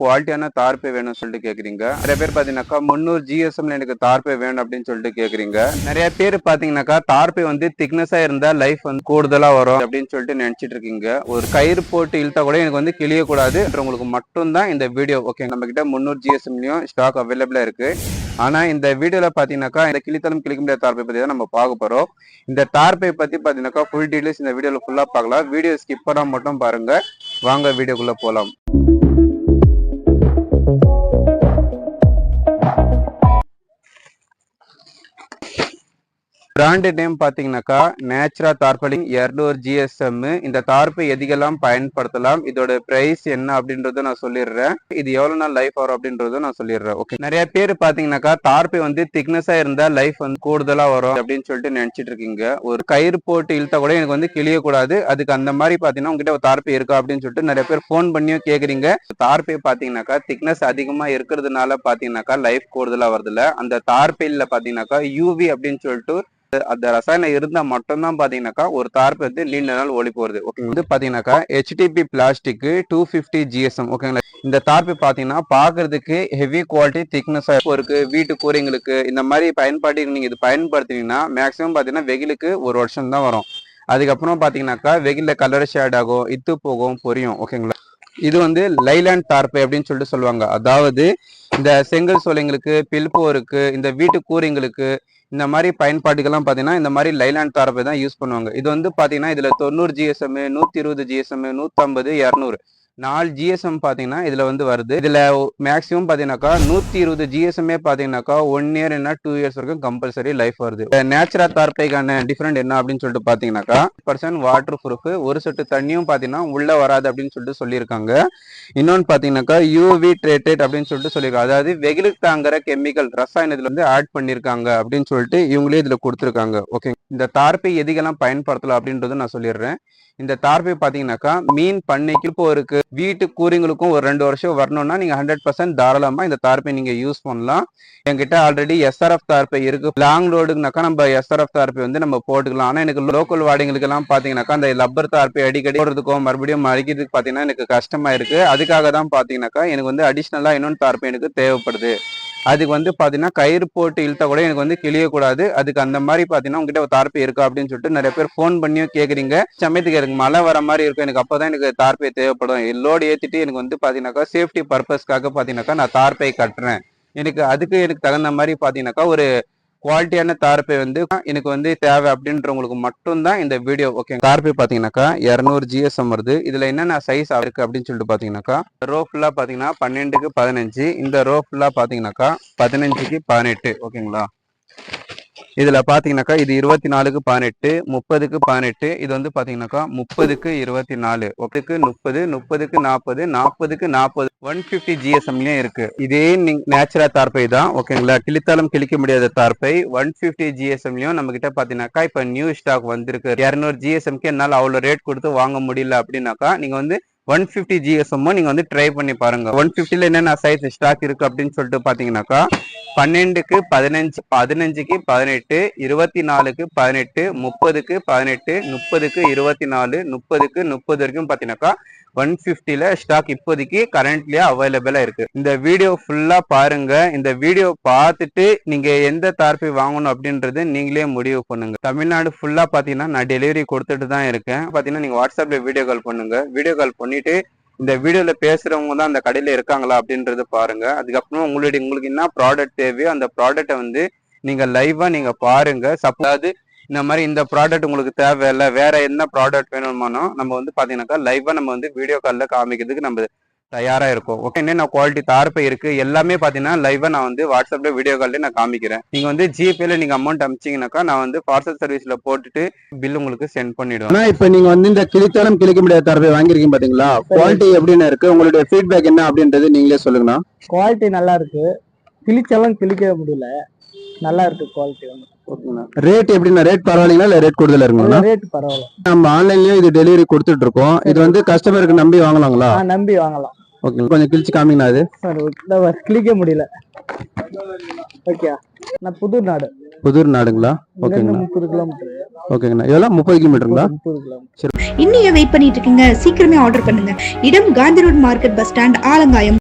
குவாலிட்டியான தார்பே வேணும்னு சொல்லிட்டு கேக்குறீங்க. நிறைய பேர் பாத்தீங்கன்னாக்கா முந்நூறு ஜிஎஸ்எம்ல எனக்கு தார்பே வேணும் அப்படின்னு சொல்லிட்டு கேக்குறீங்க. நிறைய பேர் பாத்தீங்கன்னாக்கா தார்பே வந்து திக்னஸா இருந்தா லைஃப் வந்து கூடுதலா வரும் அப்படின்னு சொல்லிட்டு நினைச்சிட்டு இருக்கீங்க. ஒரு கயிறு போட்டு இழுத்தா கூட எனக்கு வந்து கிளிய கூடாது. உங்களுக்கு மட்டும்தான் இந்த வீடியோ ஓகே நம்ம கிட்ட முந்நூறு ஜிஎஸ்எம்லயும் ஸ்டாக் அவைலபிளா இருக்கு. ஆனா இந்த வீடியோல பாத்தீங்கன்னாக்கா இந்த கிளித்தலும் கிளிக்க முடியாத தார்பை பத்தி தான் நம்ம பார்க்க போறோம். இந்த தார்பை பத்தி பாத்தீங்கன்னாக்கா ஃபுல் டீடைல்ஸ் இந்த வீடியோல ஃபுல்லா பார்க்கலாம். வீடியோ ஸ்கிப் பண்ணா மட்டும் பாருங்க. வாங்க வீடியோக்குள்ள போலாம். பிராண்ட் நேம் பார்த்தீங்கன்னாக்கா நேச்சுரா தார்பலிங் இரநூறு ஜிஎஸ்எம் இந்த தார்ப்பை எதிகெல்லாம் பயன்படுத்தலாம் இதோட பிரைஸ் என்ன அப்படின்றத நான் சொல்லிடுறேன். இது எவ்வளவு நாள் லைஃப் வரும் அப்படின்றத நான் சொல்லிடுறேன் ஓகே நிறைய பேர் பாத்தீங்கன்னாக்கா தார்ப்பை வந்து திக்னஸா இருந்தா லைஃப் வந்து கூடுதலா வரும் அப்படின்னு சொல்லிட்டு நினைச்சிட்டு இருக்கீங்க. ஒரு கயிறு போட்டு இழுத்தா கூட எனக்கு வந்து கிளிய கூடாது அதுக்கு அந்த மாதிரி பாத்தீங்கன்னா உங்ககிட்ட ஒரு தார்ப்பை இருக்கா அப்படின்னு சொல்லிட்டு நிறைய பேர் ஃபோன் பண்ணியும் கேக்குறீங்க. தார்ப்பை பாத்தீங்கன்னாக்கா திக்னஸ் அதிகமா இருக்கிறதுனால பாத்தீங்கன்னாக்கா லைஃப் கூடுதலா வருதுல அந்த தார்ப்பையில பாத்தீங்கன்னாக்கா யூவி அப்படின்னு சொல்லிட்டு அந்த ரசாயனம் இருந்தா மட்டும்தான் பாத்தீங்கன்னாக்கா ஒரு தார்ப்பு வந்து நீண்ட நாள் ஒளி போறது. ஓகே வந்து பாத்தீங்கன்னாக்கா HDP plastic two fifty GSM ஓகேங்களா இந்த தார்ப்பு பாத்தீங்கன்னா பாக்குறதுக்கு ஹெவி குவாலிட்டி திக்னஸா இருக்கு வீட்டு கூரைங்களுக்கு இந்த மாதிரி பயன்பாட்டுக்கு நீங்க இது பயன்படுத்தினீங்கன்னா மேக்ஸிமம் பாத்தீங்கன்னா வெயிலுக்கு ஒரு வருஷம் தான் வரும். அதுக்கப்புறம் பாத்தீங்கன்னாக்கா வெயில்ல கலர் ஷேட் ஆகும் இத்து போகும் பொரியும் ஓகேங்களா இது வந்து லைலாண்ட் தார்ப்பை அப்படின்னு சொல்லிட்டு சொல்லுவாங்க. அதாவது இந்த செங்கல் சோலைங்களுக்கு பில்போருக்கு இந்த வீட்டு கூரைங்களுக்கு இந்த மாதிரி பயன்பாட்டுக்கெல்லாம் பார்த்தீங்கன்னா இந்த மாதிரி லைலாண்ட் தாரப்பை தான் யூஸ் பண்ணுவாங்க. இது வந்து பார்த்தீங்கன்னா இதில் தொண்ணூறு ஜிஎஸ்எம் நூற்றி இருபது ஜிஎஸ்எம் நூற்றம்பது இரநூறு. நாலு ஜிஎஸ்எம் பார்த்தீங்கன்னா இதில் வந்து வருது. இதில் மேக்ஸிமம் பார்த்தீங்கன்னாக்கா நூற்றி இருபது ஜிஎஸ்எம்மே பார்த்தீங்கன்னாக்கா ஒன் இயர் என்ன டூ இயர்ஸ் வரைக்கும் கம்பல்சரி லைஃப் வருது. நேச்சுரா தார்ப்பைக்கான டிஃப்ரெண்ட் என்ன அப்படின்னு சொல்லிட்டு பார்த்தீங்கன்னாக்கா பர்சன்ட் வாட்டர் ப்ரூஃப் ஒரு சொட்டு தண்ணியும் பார்த்தீங்கன்னா உள்ளே வராது அப்படின்னு சொல்லிட்டு சொல்லியிருக்காங்க. இன்னொன்று பார்த்தீங்கன்னாக்கா யூவி ட்ரேட்டட் அப்படின்னு சொல்லிட்டு சொல்லியிருக்காங்க. அதாவது வெயிலுக்கு தாங்குற கெமிக்கல் ரசாயனத்தில் வந்து ஆட் பண்ணியிருக்காங்க அப்படின்னு சொல்லிட்டு இவங்களே இதில் கொடுத்துருக்காங்க. ஓகே இந்த தார்ப்பை எதுக்கெல்லாம் பயன்படுத்தலாம் அப்படின்றத நான் சொல்லிடுறேன். இந்த தார்ப்பை பார்த்தீங்கன்னாக்கா மீன் பண்ணைக்கு இப்போ இருக்கு வீட்டு கூறிங்களுக்கும் ஒரு ரெண்டு வருஷம் வரணும்னா நீங்க ஹண்ட்ரட் பர்சன்ட் தாராளமா இந்த தார்ப்பை நீங்க யூஸ் பண்ணலாம். என்கிட்ட ஆல்ரெடி எஸ்ஆர்எஃப் தார்ப்பை இருக்கு. லாங் ரோடுனாக்கா நம்ம எஸ்ஆர்எஃப் தார்ப்பை வந்து நம்ம போட்டுக்கலாம். ஆனா எனக்கு லோக்கல் வாடிங்களுக்கு எல்லாம் பாத்தீங்கன்னாக்கா அந்த லப்பர் தார்ப்பை அடிக்கடி போடுறதுக்கும் மறுபடியும் அடிக்கிறதுக்கு பாத்தீங்கன்னா எனக்கு கஷ்டமா இருக்கு. அதுக்காக தான் பாத்தீங்கன்னாக்கா எனக்கு வந்து அடிஷ்னலா இன்னொன்று தார்பை எனக்கு தேவைப்படுது. அதுக்கு வந்து பார்த்தீங்கன்னா கயிறு போட்டு இழுத்தா கூட எனக்கு வந்து கிளியக்கூடாது அதுக்கு அந்த மாதிரி பார்த்தீங்கன்னா உங்ககிட்ட ஒரு தார்ப்பை இருக்கா அப்படின்னு சொல்லிட்டு நிறைய பேர் ஃபோன் பண்ணியும் கேட்குறீங்க சமயத்துக்கு எனக்கு மழை வர மாதிரி இருக்கும். எனக்கு அப்போ தான் எனக்கு தார்ப்பை தேவைப்படும். லோடு ஏற்றிட்டு எனக்கு வந்து பாத்தீங்கன்னாக்கா சேஃப்டி பர்பஸ்க்காக பார்த்தீங்கன்னாக்கா நான் தார்ப்பை கட்டுறேன். எனக்கு அதுக்கு எனக்கு தகுந்த மாதிரி பார்த்தீங்கன்னாக்கா ஒரு குவாலிட்டியான தார்பை வந்து எனக்கு வந்து தேவை அப்படின்றவங்களுக்கு மட்டும்தான் இந்த வீடியோ ஓகே தார்பை பார்த்தீங்கன்னாக்கா இரநூறு ஜிஎஸ்எம் வருது. இதில் என்னென்ன சைஸ் இருக்குது அப்படின்னு சொல்லிட்டு பார்த்தீங்கன்னாக்கா ரோ ஃபுல்லாக பார்த்தீங்கன்னா பன்னெண்டுக்கு பதினஞ்சு. இந்த ரோ ஃபுல்லாக பார்த்தீங்கன்னாக்கா பதினஞ்சுக்கு பதினெட்டு ஓகேங்களா இதுல பாத்தீங்கன்னாக்கா இது இருபத்தி நாலுக்கு பதினெட்டு முப்பதுக்கு பதினெட்டு இது வந்து பாத்தீங்கன்னாக்கா முப்பதுக்கு இருபத்தி நாலு ஒட்டுக்கு முப்பது முப்பதுக்கு நாற்பது நாற்பதுக்கு நாற்பது ஒன் பிப்டி ஜிஎஸ்எம்லயும் இருக்கு. இதே நேச்சுரா தார்பை தான் ஓகேங்களா கிழித்தாலும் கிழிக்க முடியாத தார்பை ஒன் பிப்டி ஜிஎஸ்எம்லயும் நம்ம கிட்ட பாத்தீங்கன்னாக்கா இப்ப நியூ ஸ்டாக் வந்திருக்கு. இரநூறு ஜிஎஸ்எம்க்கு என்னால அவ்வளவு ரேட் கொடுத்து வாங்க முடியல அப்படின்னாக்கா நீங்க வந்து ஒன் ஃபிஃப்டி ஜிஎஸ்எம்மோ நீங்க வந்து ட்ரை பண்ணி பாருங்க. ஒன் ஃபிஃப்டில என்னென்ன சைஸ் ஸ்டாக் இருக்கு அப்படின்னு சொல்லிட்டு பாத்தீங்கன்னாக்கா பன்னெண்டுக்கு பதினஞ்சு பதினஞ்சுக்கு பதினெட்டு இருபத்தி நாலுக்கு பதினெட்டு முப்பதுக்கு பதினெட்டு முப்பதுக்கு இருபத்தி நாலு முப்பதுக்கு முப்பது வரைக்கும் பாத்தீங்கன்னாக்கா ஒன் ஃபிஃப்டியில் ஸ்டாக் இப்போதைக்கு கரண்ட்லியாக அவைலபிளா இருக்கு. இந்த வீடியோ ஃபுல்லா பாருங்க. இந்த வீடியோ பார்த்துட்டு நீங்க எந்த தார்ப்பை வாங்கணும் அப்படின்றது நீங்களே முடிவு பண்ணுங்க. தமிழ்நாடு ஃபுல்லா பாத்தீங்கன்னா நான் டெலிவரி கொடுத்துட்டு தான் இருக்கேன். பாத்தீங்கன்னா நீங்க வாட்ஸ்அப்ல வீடியோ கால் பண்ணுங்க. வீடியோ கால் பண்ணிட்டு இந்த வீடியோல பேசுறவங்க தான் அந்த கடையில இருக்காங்களா அப்படின்றத பாருங்க. அதுக்கப்புறம் உங்களுடைய உங்களுக்கு என்ன ப்ராடக்ட் தேவையோ அந்த ப்ராடக்ட்டை வந்து நீங்க லைவா நீங்க பாருங்க. சப்போஸ் இந்த மாதிரி இந்த ப்ராடக்ட் உங்களுக்கு தேவையில்ல வேற என்ன ப்ராடக்ட் வேணுமானோ நம்ம வந்து பாத்தீங்கன்னாக்கா லைவா நம்ம வந்து வீடியோ கால்ல காமிக்கிறதுக்கு நம்ம தயாரா இருக்கும். ஓகே என்னென்ன குவாலிட்டி தார்ப்பை இருக்கு. எல்லாமே பாத்தீங்கன்னா லைவா நான் வந்து வாட்ஸ்அப்ல வீடியோ கால்ல நான் காமிக்கிறேன். நீங்க வந்து ஜிபேல நீங்க அமௌண்ட் அமிச்சீங்கன்னாக்கா நான் வந்து பார்சல் சர்வீஸ்ல போட்டுட்டு பில் உங்களுக்கு சென்ட் பண்ணிடுவேன். ஆனா இப்ப நீங்க வந்து இந்த கிழித்தாலும் கிழிக்க முடியாத தரப்பை வாங்கிருக்கீங்க பாத்தீங்களா? குவாலிட்டி எப்படின்னு இருக்கு. உங்களுடைய ஃபீட்பேக் என்ன அப்படின்றது நீங்களே சொல்லுங்கண்ணா. குவாலிட்டி நல்லா இருக்கு. கிழிச்சாலும் கிழிக்க முடியல. நல்லா இருக்கு குவாலிட்டி வந்து. ரேட் எப்படின்னா ரேட் பரவாயில்லைங்களா? இல்ல ரேட் கூடுதலா இருக்குங்களா? ரேட் பரவாயில்ல. நம்ம ஆன்லைன்லயும் இது டெலிவரி கொடுத்துட்டு இருக்கோம் இது வந்து கஸ்டமருக்கு நம்பி வாங்கலாங்களா? நம்பி வாங்கலாம். ஓகே கொஞ்சம் கிழிச்சு காமிங்கண்ணா அது. சார் கிழிக்க முடியல. ஓகே நான் புது நாடு. புதூர் நாடுங்களா? ஓகேங்கண்ணா. முப்பது கிலோமீட்டர் ஓகேங்கண்ணா. இதெல்லாம் முப்பது கிலோமீட்டருங்களா இன்னும் வெயிட் பண்ணிட்டு இருக்கீங்க? சீக்கிரமே ஆர்டர் பண்ணுங்க. இடம் Gandhi road market bus stand Alangayam.